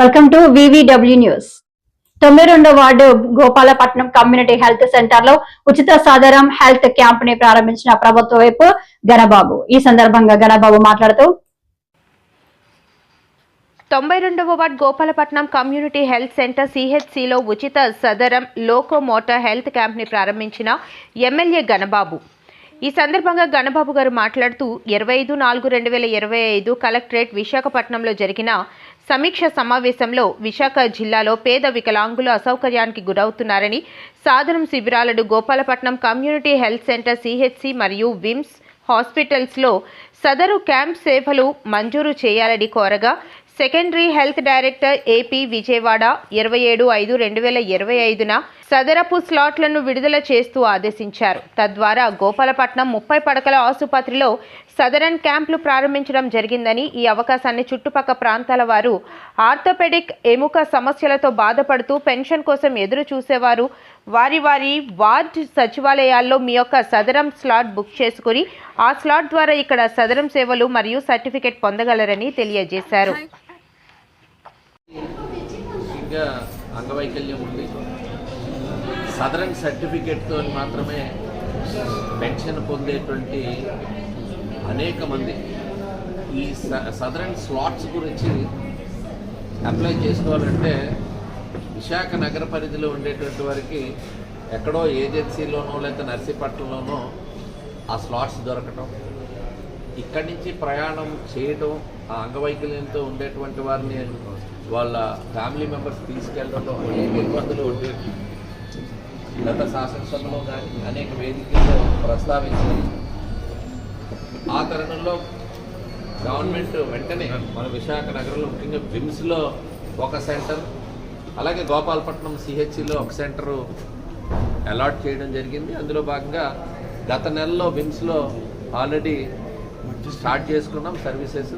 Welcome to VVW news తొంభై రెండో ward Gopalapatnam community health సెంటర్లో ఉచిత సాధారం హెల్త్ క్యాంప్ని ప్రారంభించిన ప్రభుత్వ వైపు గణబాబు ఈ సందర్భంగా గణబాబు మాట్లాడుతూ తొంభై రెండవ ward Gopalapatnam community health centre సిహెచ్సిలో ఉచిత సదరం లోకోమోటర్ హెల్త్ క్యాంప్ని ప్రారంభించిన ఎమ్మెల్యే గణబాబు ఈ సందర్భంగా గణబాబు గారు మాట్లాడుతూ ఇరవై ఐదు నాలుగు రెండు వేల ఇరవై ఐదు కలెక్టరేట్ విశాఖపట్నంలో జరిగిన సమీక్ష సమావేశంలో విశాఖ జిల్లాలో పేద వికలాంగులు అసౌకర్యానికి గురవుతున్నారని సాధనం శిబిరాలను Gopalapatnam community health centre CHC మరియు విమ్స్ హాస్పిటల్స్లో సదరు క్యాంప్ సేవలు మంజూరు చేయాలని కోరగా secondary health director AP Vijayawada ఇరవై ఏడు ఐదు రెండు వేల ఇరవై ఐదున సదరపు స్లాట్లను విడుదల చేస్తూ ఆదేశించారు. తద్వారా గోపాలపట్నం ముప్పై పడకల ఆసుపత్రిలో సదరన్ క్యాంపులు ప్రారంభించడం జరిగిందని ఈ అవకాశాన్ని చుట్టుపక్క ప్రాంతాల వారు ఆర్థోపెడిక్ ఎముక సమస్యలతో బాధపడుతూ పెన్షన్ కోసం ఎదురు చూసేవారు. వారి వారి వార్డ్ సచివాలయాల్లో మీ యొక్క సదరం స్లాట్ బుక్ చేసుకుని ఆ స్లాట్ ద్వారా ఇక్కడ సదరం సేవలు మరియు సర్టిఫికెట్ పొందగలరని తెలియజేశారు. అంగవైకల్యం ఉంది. సదరన్ సర్టిఫికేట్తో మాత్రమే పెన్షన్ పొందేటువంటి అనేక మంది. ఈ స- సదరన్ స్లాట్స్ గురించి అప్లై చేసుకోవాలంటే విశాఖ నగర పరిధిలో ఉండేటువంటి వారికి ఎక్కడో ఏజెన్సీలోనో లేదా నర్సీపట్నంలోనో ఆ స్లాట్స్ దొరకటం ఇక్కడి నుంచి ప్రయాణం చేయడం ఆ అంగవైకల్యంతో ఉండేటువంటి వారిని వాళ్ళ ఫ్యామిలీ మెంబర్స్ తీసుకెళ్ళడంలో అనేక ఇబ్బందులు ఉండేవి. గత శాసనసభలో కానీ అనేక వేదికల్లో ప్రస్తావించింది ఆ తరుణంలో గవర్నమెంట్ వెంటనే మన విశాఖ నగరంలో ముఖ్యంగా విమ్స్లో ఒక సెంటర్ అలాగే గోపాలపట్నం సిహెచ్సిలో ఒక సెంటరు అలాట్ చేయడం జరిగింది. అందులో భాగంగా గత నెలలో విమ్స్లో ఆల్రెడీ స్టార్ట్ చేసుకున్నాం సర్వీసెస్.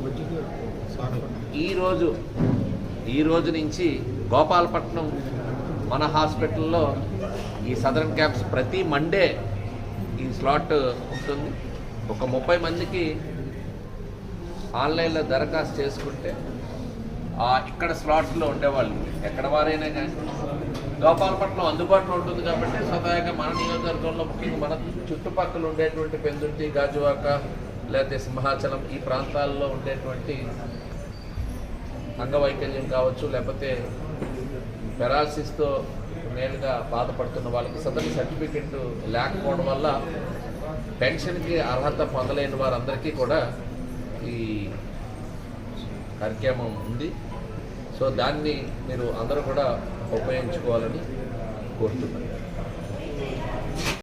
ఈరోజు ఈ రోజు నుంచి గోపాలపట్నం మన హాస్పిటల్లో ఈ సదరన్ క్యాంప్స్ ప్రతి మండే ఈ స్లాట్ ఉంటుంది. ఒక ముప్పై మందికి ఆన్లైన్లో దరఖాస్తు చేసుకుంటే ఇక్కడ స్లాట్స్లో ఉండేవాళ్ళు ఎక్కడ వారైనా కానీ. గోపాలపట్నం అందుబాటులో ఉంటుంది కాబట్టి స్వతహాగా మన నియోజకవర్గంలో ముఖ్యంగా మన చుట్టుపక్కల ఉండేటువంటి పెందుర్తి గాజువాక లేకపోతే సింహాచలం ఈ ప్రాంతాల్లో ఉండేటువంటి అంగవైకల్యం కావచ్చు లేకపోతే పెరాలసిస్తో మేలుగా బాధపడుతున్న వాళ్ళకి సదరి సర్టిఫికెట్ లేకపోవడం వల్ల పెన్షన్కి అర్హత పొందలేని వారందరికీ కూడా ఈ కార్యక్రమం ఉంది. సో దాన్ని మీరు అందరూ కూడా ఉపయోగించుకోవాలని కోరుతున్నాను.